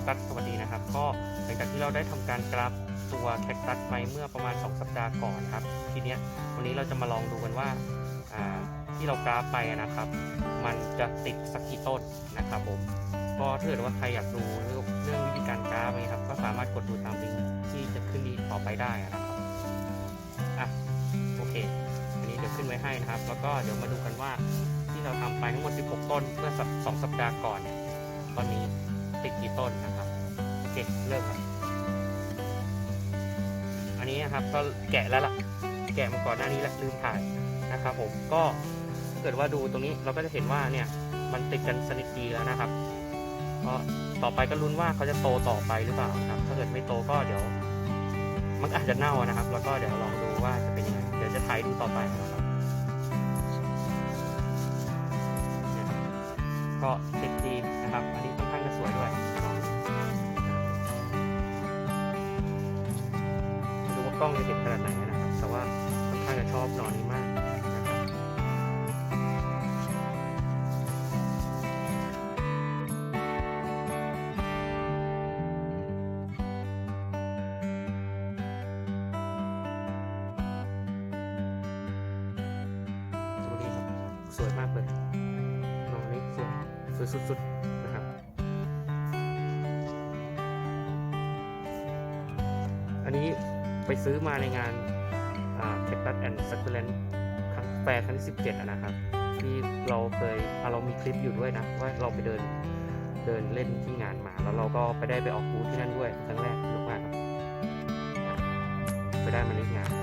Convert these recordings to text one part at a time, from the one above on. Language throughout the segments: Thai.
คตัสสวัสดีนะครับ ก็หลังจากที่เราได้ทำการกราฟตัวแคคตัสไปเมื่อประมาณ 2 สัปดาห์ก่อนครับ ทีเนี้ยวันนี้เราจะมาลองดูกันว่าที่เรากราฟไปนะครับ มันจะติดสักกี่ต้นนะครับผมก็ถ้าเกิดว่าใครอยากดูเรื่องเรื่องวิธีการกราฟนะครับ ก็สามารถกดดูตามลิงก์ที่จะขึ้นนี้ต่อไปได้นะครับอะโอเค อันนี้เดี๋ยวขึ้นไว้ให้นะครับ แล้วก็เดี๋ยวมาดูกันว่าที่เราทำไปทั้งหมด 16 ต้นเมื่อสัปสองสัปดาห์ก่อนเนี่ยตอนนี้ ติดกี่ต้นนะครับโอเคเริ่มครับอันนี้นะครับก็แกะแล้วล่ะ แกะมาก่อนหน้านี้แล้วลืมถ่ายนะครับผมก็เกิดว่าดูตรงนี้เราก็จะเห็นว่าเนี่ยมันติดกันสนิทดีแล้วนะครับก็ต่อไปก็ลุ้นว่าเขาจะโตต่อไปหรือเปล่านะครับ ถ้าเกิดไม่โตก็เดี๋ยว มันอาจจะเน่านะครับ แล้วก็เดี๋ยวลองดูว่าจะเป็นยังไงเดี๋ยวจะถ่ายดูต่อไปนะครับก็ติด กล้องจะเห็นขนาดไหนนะครับ แต่ว่าค่อนข้างจะชอบนอนนี้มากนะครับสวัสดีครับสวยมากเลยนองนี่สวยสวยสุดๆนะครับ อันนี้ ไปซื้อมาในงานเทคตัสแอนด์ซักเ l เลนครั้งแฟร์ครั้งที่ 17อะนะครับ ที่เราเคยอะเรามีคลิปอยู่ด้วยนะ ว่าเราไปเดินเดินเล่นที่งานมา แล้วเราก็ไปได้ไปออกบูธที่นั่นด้วยครั้งแรกนุกมากครับอะไปได้มาในงาน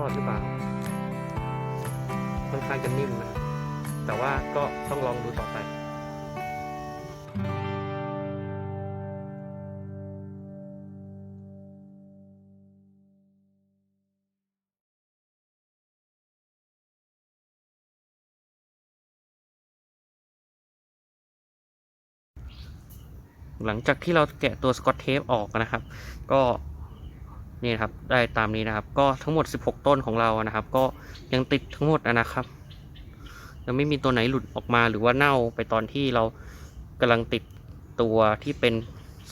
องจะรอดหรือเปล่าค่อนข้างจะนิ่มนะ แต่ว่าก็ต้องลองดูต่อไปหลังจากที่เราแกะตัวสกอตเทปออกนะครับ ก็ นี่ครับได้ตามนี้นะครับ ก็ทั้งหมด 16 ต้นของเรานะครับ ก็ยังติดทั้งหมดนะครับยังไม่มีตัวไหนหลุดออกมาหรือว่าเน่าไปตอนที่เรากำลังติดตัวที่เป็น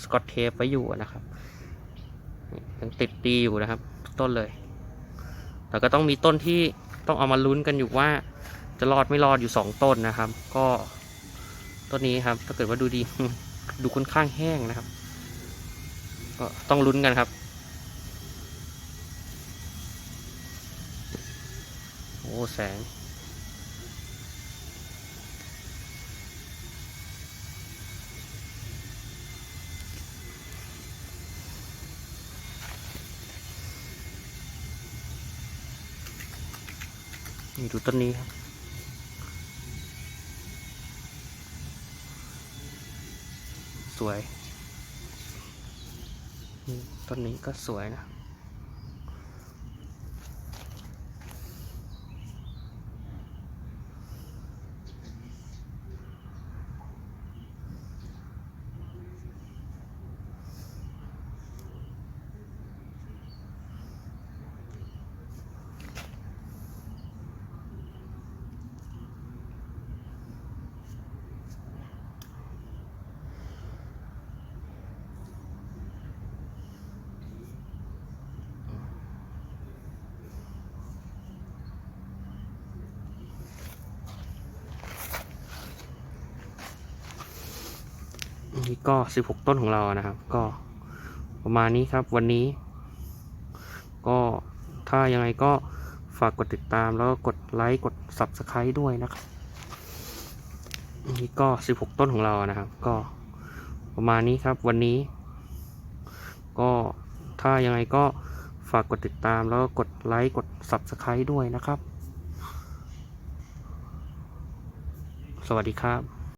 สกอตเทปไว้อยู่นะครับยังติดดีอยู่นะครับ ต้นเลย แต่ก็ต้องมีต้นที่ต้องเอามาลุ้นกันอยู่ว่า จะรอดไม่รอดอยู่ 2 ต้นนะครับ ก็ต้นนี้ครับ ถ้าเกิดว่าดูดีดูค่อนข้างแห้งนะครับ ก็ต้องลุ้นกันครับ โอ้ แสง นี่ดูต้นนี้ครับสวย ต้นนี้ก็สวยนะ นี่ก็ 16 ต้นของเรานะครับ ก็ประมาณนี้ครับวันนี้ ก็ถ้ายังไงก็ฝากกดติดตามแล้วก็กดไลค์กด Subscribe ด้วยนะครับนี่ก็ 16 ต้นของเรานะครับ ก็ประมาณนี้ครับวันนี้ ก็ถ้ายังไงก็ฝากกดติดตามแล้วก็กดไลค์กด Subscribe ด้วยนะครับ สวัสดีครับ